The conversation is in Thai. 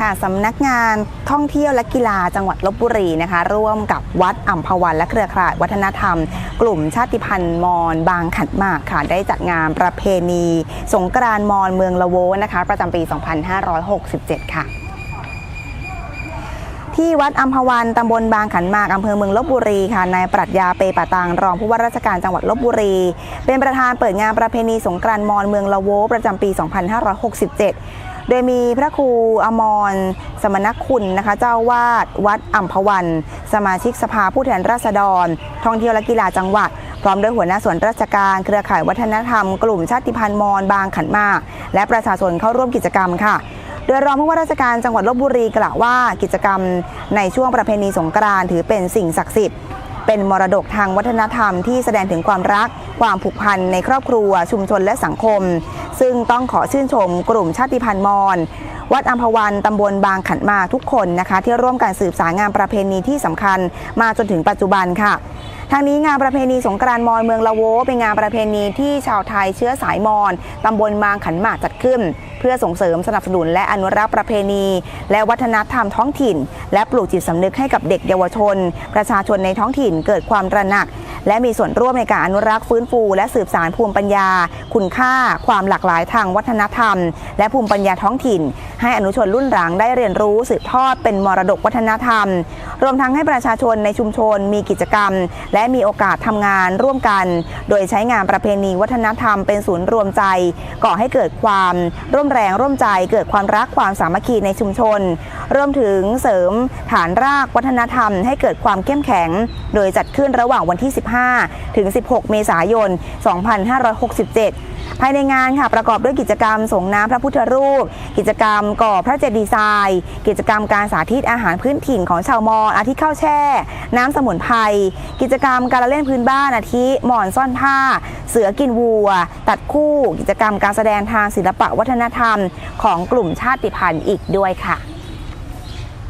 ค่ะสำนักงานท่องเที่ยวและกีฬาจังหวัดลบบุรีนะคะ ร่วมกับวัดอัมพวันและเครือข่ายวัฒนธรรม กลุ่มชาติพันธุ์มอญบางขันมากค่ะ ได้จัดงานประเพณี สงกรานต์มอญเมืองละโวนะคะ ประจำปี 2567 ค่ะที่วัดอัมพวันตำบลบางขันมากอำเภอเมืองลบบุรีค่ะ นายปรัชญาเปปะตังรองผู้ว่าราชการจังหวัดลบบุรี เป็นประธานเปิดงานประเพณีสงกรานต์มอญเมืองละโวประจำปี 2567 โดยมีพระครูอมร สมณคุณนะคะ เจ้าวาดวัดอัมพวัน สมาชิกสภาผู้แทนราษฎร ท่องเที่ยวและกีฬาจังหวัด พร้อมด้วยหัวหน้าส่วนราชการเครือข่ายวัฒนธรรม กลุ่มชาติพันธุ์มอญบางขันมาก และประชาชนเข้าร่วมกิจกรรมค่ะโดยรองผู้ว่าราชการจังหวัดลบบุรีกล่าวว่ากิจกรรมในช่วงประเพณีสงกรานต์ถือเป็นสิ่งศักดิ์สิทธิ์ เป็นมรดกทางวัฒนธรรมที่แสดงถึงความรัก ความผูกพันในครอบครัว ชุมชนและสังคม ซึ่งต้องขอชื่นชมกลุ่มชาติพันธุ์มอญวัดอัมพวันตำบลบางขันมากทุกคนนะคะ ที่ร่วมกันสืบสารงานประเพณีที่สำคัญมาจนถึงปัจจุบันค่ะทางนี้งานประเพณีสงกรานต์มอญเมืองละโว เป็นงานประเพณีที่ชาวไทยเชื้อสายมอญตำบลบางขันหมากจัดขึ้น เพื่อส่งเสริมสนับสนุนและอนุรักษ์ประเพณี และวัฒนธรรมท้องถิ่น และปลูกจิตสำนึกให้กับเด็กเยาวชน ประชาชนในท้องถิ่นเกิดความตระหนัก และมีส่วนร่วมในการอนุรักษ์ฟื้นฟู และสืบสานภูมิปัญญา คุณค่า ความหลากหลายทางวัฒนธรรม และภูมิปัญญาท้องถิ่น ให้อนุชนรุ่นหลังได้เรียนรู้สืบทอดเป็นมรดกวัฒนธรรม รวมทั้งให้ประชาชนในชุมชนมีกิจกรรม และมีโอกาสทำงานร่วมกัน โดยใช้งานประเพณีวัฒนธรรมเป็นศูนย์รวมใจ ก่อให้เกิดความร่วมแรงร่วมใจ เกิดความรักความสามัคคีในชุมชน รวมถึงเสริมฐานรากวัฒนธรรม ให้เกิดความเข้มแข็ง โดยจัดขึ้นระหว่างวันที่ 15 ถึง 16 เมษายน 2567 ภายในงานค่ะประกอบด้วยกิจกรรมส่งน้ำพระพุทธรูป กิจกรรมก่อพระเจดีย์ทราย กิจกรรมการสาธิตอาหารพื้นถิ่นของชาวมอญอาทิข้าวแช่ น้ำสมุนไพรกิจกรรมการละเล่นพื้นบ้านอาทิหมอนซ่อนผ้า เสือกินวัว ตัดคู่ กิจกรรมการแสดงทางศิลปะวัฒนธรรม ของกลุ่มชาติพันธุ์อีกด้วยค่ะ